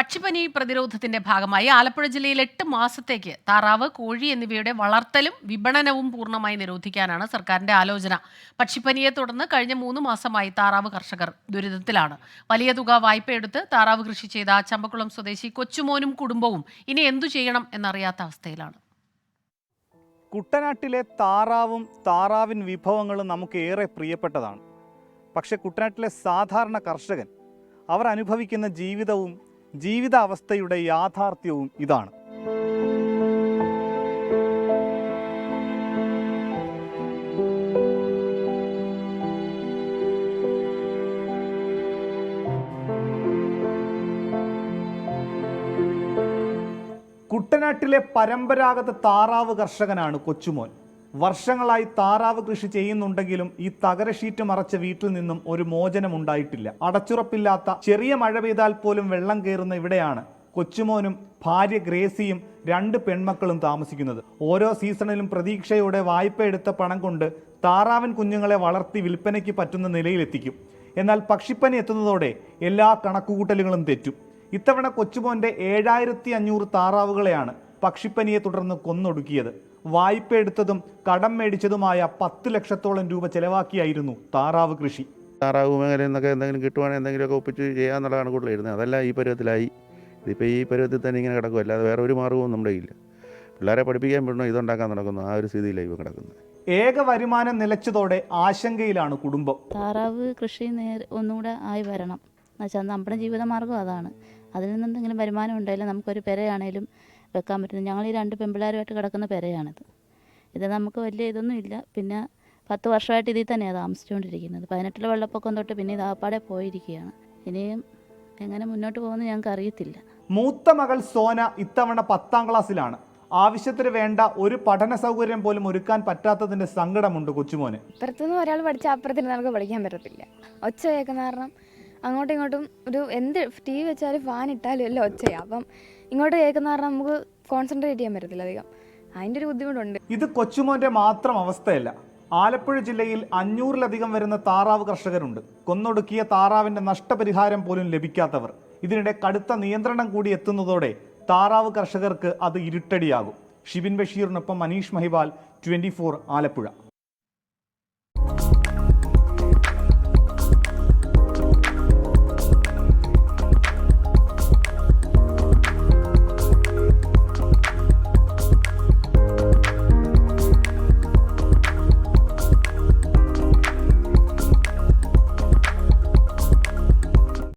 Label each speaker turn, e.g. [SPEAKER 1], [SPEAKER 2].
[SPEAKER 1] പക്ഷിപ്പനി പ്രതിരോധത്തിന്റെ ഭാഗമായി ആലപ്പുഴ ജില്ലയിൽ എട്ട് മാസത്തേക്ക് താറാവ് കോഴി എന്നിവയുടെ വളർത്തലും വിപണനവും പൂർണമായി നിരോധിക്കാനാണ് സർക്കാരിന്റെ ആലോചന. പക്ഷിപ്പനിയെ തുടർന്ന് കഴിഞ്ഞ മൂന്ന് മാസമായി താറാവ് കർഷകർ ദുരിതത്തിലാണ്. വലിയ തുക വായ്പയെടുത്ത് താറാവ് കൃഷി ചെയ്ത ചമ്പക്കുളം സ്വദേശി കൊച്ചുമോനും കുടുംബവും ഇനി എന്തു ചെയ്യണം എന്നറിയാത്ത അവസ്ഥയിലാണ്.
[SPEAKER 2] കുട്ടനാട്ടിലെ താറാവും താറാവിൻ വിഭവങ്ങളും നമുക്ക് ഏറെ പ്രിയപ്പെട്ടതാണ്. പക്ഷേ കുട്ടനാട്ടിലെ സാധാരണ കർഷകൻ അവർ അനുഭവിക്കുന്ന ജീവിതവും ജീവിത അവസ്ഥയുടെ യാഥാർത്ഥ്യവും ഇതാണ്. കുട്ടനാട്ടിലെ പരമ്പരാഗത താറാവ് കർഷകനാണ് കൊച്ചുമോൻ. വർഷങ്ങളായി താറാവ് കൃഷി ചെയ്യുന്നുണ്ടെങ്കിലും ഈ തകര ഷീറ്റ് മറച്ച വീട്ടിൽ നിന്നും ഒരു മോചനം ഉണ്ടായിട്ടില്ല അടച്ചുറപ്പില്ലാത്ത ചെറിയ മഴ പെയ്താൽ പോലും വെള്ളം കയറുന്ന ഇവിടെയാണ് കൊച്ചുമോനും ഭാര്യ ഗ്രേസിയും രണ്ട് പെൺമക്കളും താമസിക്കുന്നത്. ഓരോ സീസണിലും പ്രതീക്ഷയോടെ വായ്പ എടുത്ത പണം കൊണ്ട് താറാവൻ കുഞ്ഞുങ്ങളെ വളർത്തി വിൽപ്പനയ്ക്ക് പറ്റുന്ന നിലയിലെത്തിക്കും. എന്നാൽ പക്ഷിപ്പനി എത്തുന്നതോടെ എല്ലാ കണക്കുകൂട്ടലുകളും തെറ്റും. ഇത്തവണ കൊച്ചുമോന്റെ ഏഴായിരത്തി അഞ്ഞൂറ് താറാവുകളെയാണ് പക്ഷിപ്പനിയെ തുടർന്ന് കൊന്നൊടുക്കിയത്. വായ്പ എടുത്തതും കടം മേടിച്ചതുമായ പത്ത് ലക്ഷത്തോളം രൂപ ചെലവാക്കിയായിരുന്നു താറാവ് കൃഷി.
[SPEAKER 3] താറാവ് മേഖലയിൽ നിന്നൊക്കെ എന്തെങ്കിലും കിട്ടുവാണെങ്കിൽ എന്തെങ്കിലുമൊക്കെ ഒപ്പിച്ച് ചെയ്യാന്നുള്ളതാണ് ഇരുന്നത് അതല്ല ഈ പരുവത്തിലായി. ഇതിപ്പോൾ ഈ പരുവത്തിൽ തന്നെ ഇങ്ങനെ കിടക്കും അല്ലാതെ വേറെ ഒരു മാർഗവും നമ്മുടെ ഇല്ല പിള്ളേരെ പഠിപ്പിക്കാൻ വിടണം ഇതുണ്ടാക്കാൻ നടക്കുന്നു. ആ ഒരു സ്ഥിതിയിലാണ് ഇപ്പോൾ കിടക്കുന്നത്.
[SPEAKER 2] ഏക വരുമാനം നിലച്ചതോടെ ആശങ്കയിലാണ് കുടുംബം.
[SPEAKER 4] താറാവ് കൃഷി നേരെ ഒന്നുകൂടെ ആയി വരണം. എന്നുവെച്ചാൽ നമ്മുടെ ജീവിതമാർഗം അതാണ്. അതിൽ നിന്ന് എന്തെങ്കിലും വരുമാനം ഉണ്ടായാലും നമുക്കൊരു പെരയാണേലും വെക്കാൻ പറ്റുന്നത്. ഞങ്ങൾ ഈ രണ്ട് പെമ്പിള്ളേരുമായിട്ട് കിടക്കുന്ന പെരയാണിത്. ഇത് നമുക്ക് വലിയ ഇതൊന്നും ഇല്ല. പിന്നെ പത്ത് വർഷമായിട്ട് ഇതിൽ തന്നെയാണ് താമസിച്ചുകൊണ്ടിരിക്കുന്നത്. പതിനെട്ടിലെ വെള്ളപ്പൊക്കം തൊട്ട് പിന്നെ ഇത് ആപ്പാടെ പോയിരിക്കുകയാണ്. ഇനിയും എങ്ങനെ മുന്നോട്ട് പോകുമെന്ന് ഞങ്ങൾക്ക് അറിയത്തില്ല.
[SPEAKER 2] മൂത്ത മകൾ സോന ഇത്തവണ പത്താം ക്ലാസ്സിലാണ്. ആവശ്യത്തിന് വേണ്ട ഒരു പഠന സൗകര്യം പോലും ഒരുക്കാൻ പറ്റാത്തതിന്റെ സങ്കടമുണ്ട് കൊച്ചുമോന്.
[SPEAKER 5] ഇപ്പുറത്തുനിന്ന് ഒരാൾ പഠിച്ച അപ്പുറത്തിന് നമുക്ക് പഠിക്കാൻ പറ്റത്തില്ല. ഒച്ച കേൾക്കുന്ന കാരണം അങ്ങോട്ടും ഇങ്ങോട്ടും ഒരു എന്ത് ടി വി വെച്ചാലും ഫാൻ ഇട്ടാലും എല്ലാം ഒച്ചയാണ് അപ്പം ഇങ്ങോട്ട് കേൾക്കുന്ന കാരണം നമുക്ക് കോൺസെൻട്രേറ്റ് ചെയ്യാൻ പറ്റത്തില്ല അധികം. അതിന്റെ ഒരു ബുദ്ധിമുട്ടുണ്ട്.
[SPEAKER 2] ഇത് കൊച്ചുമോന്റെ മാത്രം അവസ്ഥയല്ല. ആലപ്പുഴ ജില്ലയിൽ അഞ്ഞൂറിലധികം വരുന്ന താറാവ് കർഷകരുണ്ട്. കൊന്നൊടുക്കിയ താറാവിന്റെ നഷ്ടപരിഹാരം പോലും ലഭിക്കാത്തവർ. ഇതിനിടെ കടുത്ത നിയന്ത്രണം കൂടി എത്തുന്നതോടെ താറാവ് കർഷകർക്ക് അത് ഇരുട്ടടിയാകും. ഷിബിൻ ബഷീറിനൊപ്പം മനീഷ് മഹിബാൽ ട്വന്റി ആലപ്പുഴ.